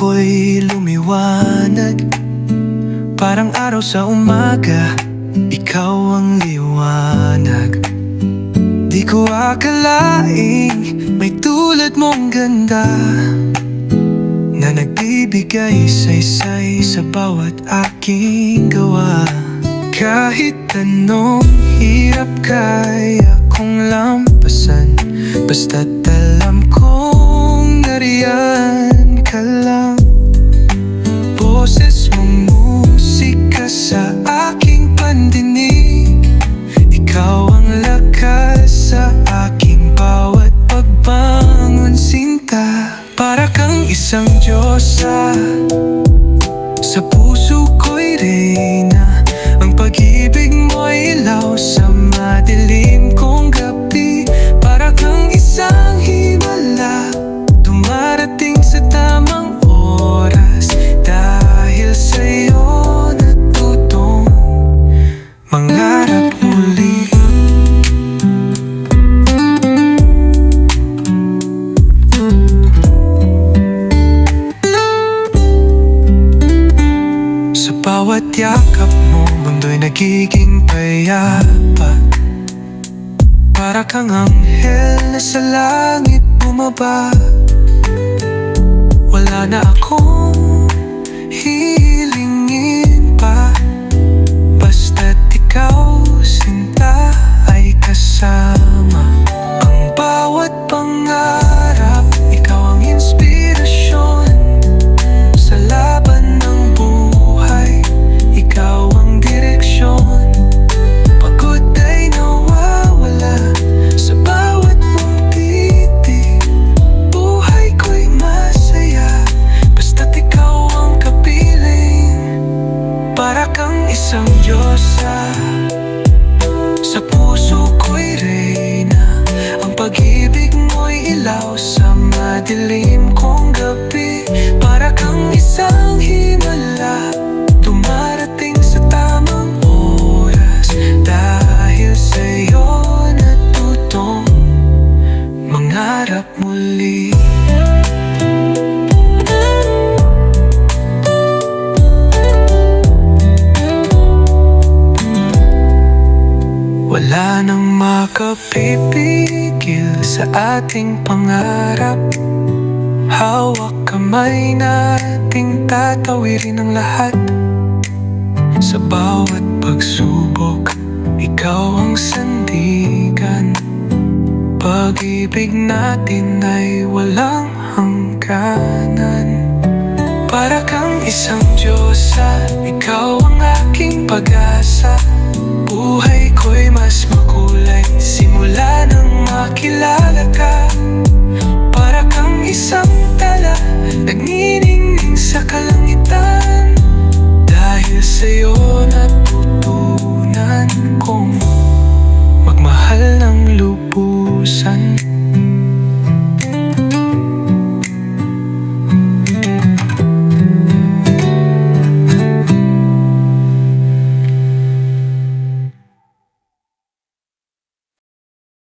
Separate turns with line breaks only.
ko'y lumiwanag. Parang araw sa umaga Ikaw ang liwanag. Di ko akalaing May tulad mong ganda Na nagbibigay saysay sa bawat aking gawa. Kahit anong hirap kaya kong lampasan Basta't alam ka lang Boses mong musika sa aking pandinig. Ikaw ang lakas sa aking bawat pagbangon sinta. Para kang isang Diyosa Sa puso ko'y reyna. Ang pag-ibig mo'y yakap mo Mundo'y nagiging payapa. Para kang anghel na sa langit bumaba. Wala na akong hihilingin isang Diyosa Sa puso ko'y reyna. Ang pag-ibig mo'y ilaw sa madilim kong gabi. Para kang isang himala Dumarating sa tamang oras. Dahil sa'yo natutong Mangarap muli Wala nang makapipigil sa ating pangarap. Hawak kamay nating tatawirin ang lahat. Sa bawat pagsubok, ikaw ang sandigan. Pag-ibig natin ay walang hangganan. Para kang isang Diyosa, ikaw